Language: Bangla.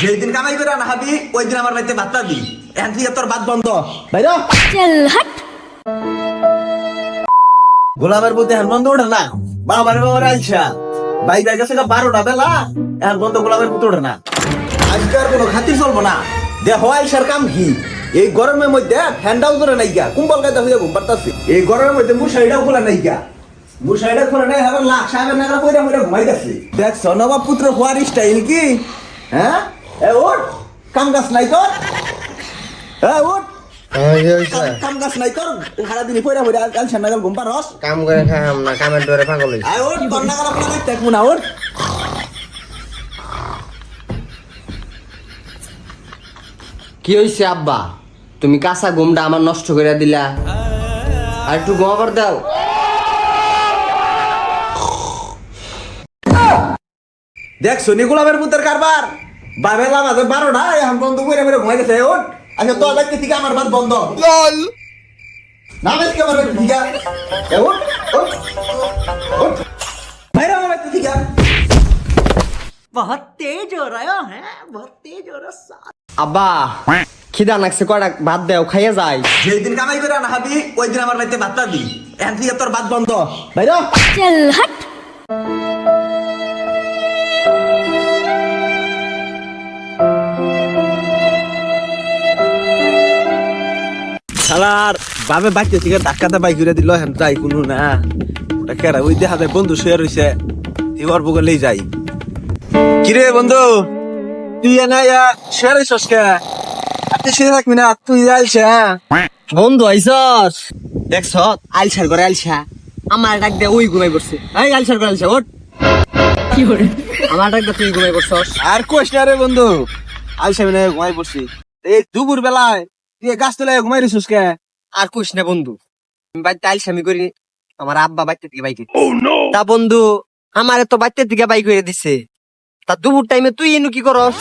যেদিন কামাই করে না হাবি ওই দিন আমার বাড়িতে ভাত পাবি এখন তুই তোর ভাত বন্ধ। বাইরো গোলামের প্রতি এখন বন্ধ ওঠে না। বাবার বাবার আলসা বাইরে গেছে বারোটা বেলা। এখন বন্ধ গোলামের প্রতি ওঠে না। আজকার কোনো খাতির চলবো না। দেহ আলসার কাম কি? এই গরমের মধ্যে হ্যান্ডাল করে নাই গা। কুম্বল গাদা হয়ে ঘুম পারতাছি এই গরমের মধ্যে মুশারিটাও খোলা নাই গা। মুশারিটা খোলা নাই হাবার লাখ সাহেবের নাগরা পয়রা ময়রা ঘুমাই দেখছ নবাব পুত্র হওয়ার স্টাইল কি? হ্যাঁ? এ ওঠ কাম গাছ নাই তোর ওঠ কাম- কাম নাই তোর সারাদিন পয়রা পয়রা আলসার নাগাল ঘুম পারস কাম করে খাম না কামের ডরে পাগল হইছে। আয় ওর তোর নাগাল আপনার দেখতে এক ওর কি হইছে আব্বা? তুমি কাঁচা ঘুমটা আমার নষ্ট করে দিলা। আর একটু ঘুমাবার দাও। দেখ শনি গোলামের পুতের কারবার? বাবেলা মাঝে বারোটা এখন বন্ধ করে করে ঘুমাই গেছে ওট আচ্ছা তো আদাকে ঠিক আমার বাদ বন্ধ। লল। না বহুত তেজ হো রহা হ্যাঁ, খিদা লাগছে কয়টা ভাত দেও খাইয়ে যাই। যেদিন কামাই করে না খাবি ওই দিন আমার বাড়িতে ভাত দি। এখন থেকে তোর ভাত বন্ধ। বাইরে চল হট। শালার বাবে বাইতে থেকে ধাক্কাতে বাইক করে দিল হেন যাই কোনো না। ওটা কেরা ওই দেখা যায় বন্ধু শুয়ে রইছে এই অল্প গেলেই যাই। কিরে বন্ধু তুই এনে শুয়ে রইছস কে? তুই শুয়ে থাকবি না তুই আইছে বন্ধু আইসস দেখছ আলসার করে আলসা আমার ডাক দে ওই ঘুমাই পড়ছে। এই আলসার করে আলসা ওঠ। আমার ডাক দে তুই ঘুমাই পড়ছস। আর কোশ না রে বন্ধু আলসা বিনা ঘুমাই পড়ছি। এই দুপুর বেলায় তুই গাছ তোলায় ঘুমাই রেছিস কে? আর কুস না বন্ধু বাড়িতে আলসামি করি আমার আব্বা বাড়িতে থেকে বাইক তা বন্ধু আমারে তো বাড়িতে থেকে বাইক করে দিছে। তা দুপুর টাইমে তুই এনু কি করস?